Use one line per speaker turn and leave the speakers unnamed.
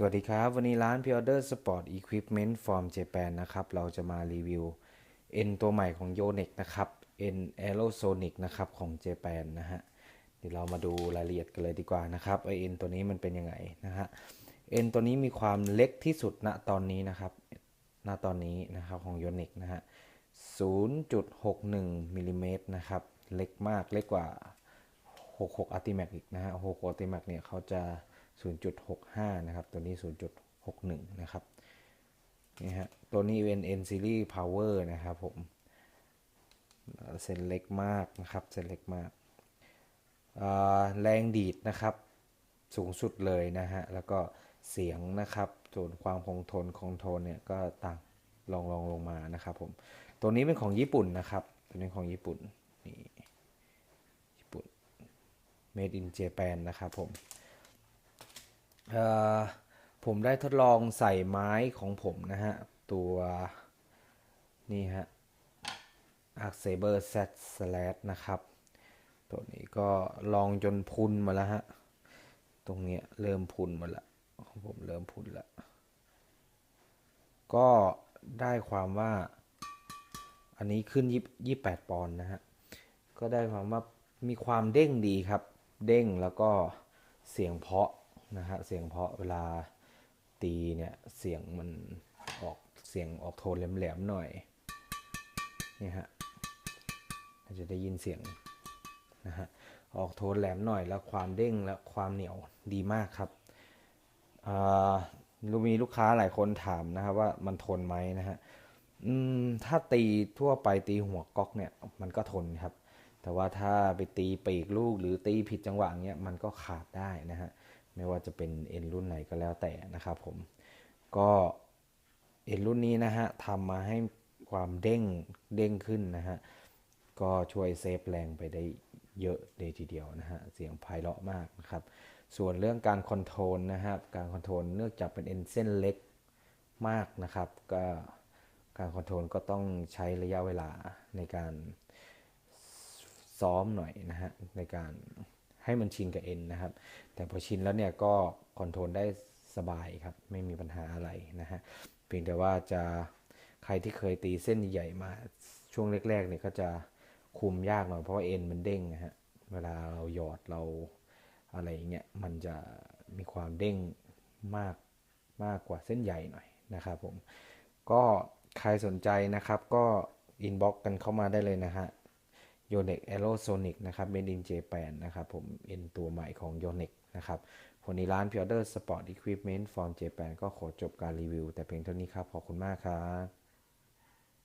สวัสดีครับ วันนี้ร้าน Pre-order Sport Equipment from Japan นะครับ เราจะมารีวิว N ตัวใหม่ของ Yonex นะครับ N Aerosonic นะครับของ Japan นะฮะเดี๋ยวเรามาดูรายละเอียดกันเลยดีกว่านะครับไอ N ตัวนี้มันเป็นยังไงนะฮะ N ตัวนี้มีความเล็กที่สุดณตอนนี้นะครับณตอนนี้นะครับของ Yonex นะฮะ 0.61มิลลิเมตรนะครับ เล็กมากเล็กกว่า 66 Artimac อีกนะฮะ66 Artimac เนี่ยเขาจะ 0.65 นะครับ ตัวนี้ 0.61 นะครับ นี่ฮะ ตัวนี้เป็น N Series Power นะครับผม เส้นเล็กมากนะครับ เส้นเล็กมาก แรงดีดนะครับ สูงสุดเลยนะฮะ แล้วก็เสียงนะครับส่วนความคงทนคงทนเนี่ยก็ต่างลองลองลงมานะครับผม ตัวนี้เป็นของญี่ปุ่นนะครับ ตัวนี้ของญี่ปุ่น นี่ ญี่ปุ่น made in Japan นะครับผม ผมได้ทดลองใส่ไม้ของผมนะฮะ ตัวนี่ฮะ Arc Saber Z Slash นะครับ ตัวนี้ก็ลองจนพุนมาแล้วฮะ ตรงเนี้ยเริ่มพุนมาล้วของผมเริ่มพุนล้วก็ได้ความว่า อันนี้ขึ้นยี่แปดปอนด์นะฮะ ก็ได้ความว่ามีความเด้งดีครับ เด้งแล้วก็เสียงเพาะ นะฮะเสียงเพาะเวลาตีเนี่ยเสียงมันออกเสียงออกโทนแหลมๆหน่อยนี่ฮะจะได้ยินเสียงนะฮะออกโทนแหลมหน่อยแล้วความเด้งและความเหนียวดีมากครับลูมีลูกค้าหลายคนถามนะครับว่ามันทนไหมนะฮะถ้าตีทั่วไปตีหัวก๊อกเนี่ยมันก็ทนครับ แต่ว่าถ้าไปตีปีกลูกหรือตีผิดจังหวะเงี้ยมันก็ขาดได้นะฮะ ไม่ว่าจะเป็นเอ็นรุ่นไหนก็แล้วแต่นะครับผมก็เอ็นรุ่นนี้นะฮะทำมาให้ความเด้งเด้งขึ้นนะฮะก็ช่วยเซฟแรงไปได้เยอะเลยทีเดียวนะฮะเสียงไพเราะมากนะครับส่วนเรื่องการคอนโทรลนะครับการคอนโทรลเนื่องจากเป็นเอ็นเส้นเล็กมากนะครับก็การคอนโทรลก็ต้องใช้ระยะเวลาในการซ้อมหน่อยนะฮะในการ ให้มันชินกับเอ็นนะครับ แต่พอชินแล้วเนี่ยก็คอนโทรลได้สบายครับ ไม่มีปัญหาอะไรนะฮะ เพียงแต่ว่าจะใครที่เคยตีเส้นใหญ่มาช่วงแรกๆเนี่ยก็จะคุมยากหน่อยเพราะว่าเอ็นมันเด้งนะฮะ เวลาเราหยอดเราอะไรเงี้ยมันจะมีความเด้งมากมากกว่าเส้นใหญ่หน่อยนะครับผม ก็ใครสนใจนะครับก็อินบ็อกกันเข้ามาได้เลยนะฮะ Yonex Aerosonic นะครับ Made in Japan นะครับผมเป็นตัวใหม่ของ Yonex นะครับคนนี้ร้าน Pre-order Sport Equipment from Japan ก็ขอจบการรีวิว แต่เพียงเท่านี้ครับ ขอบคุณมากครับ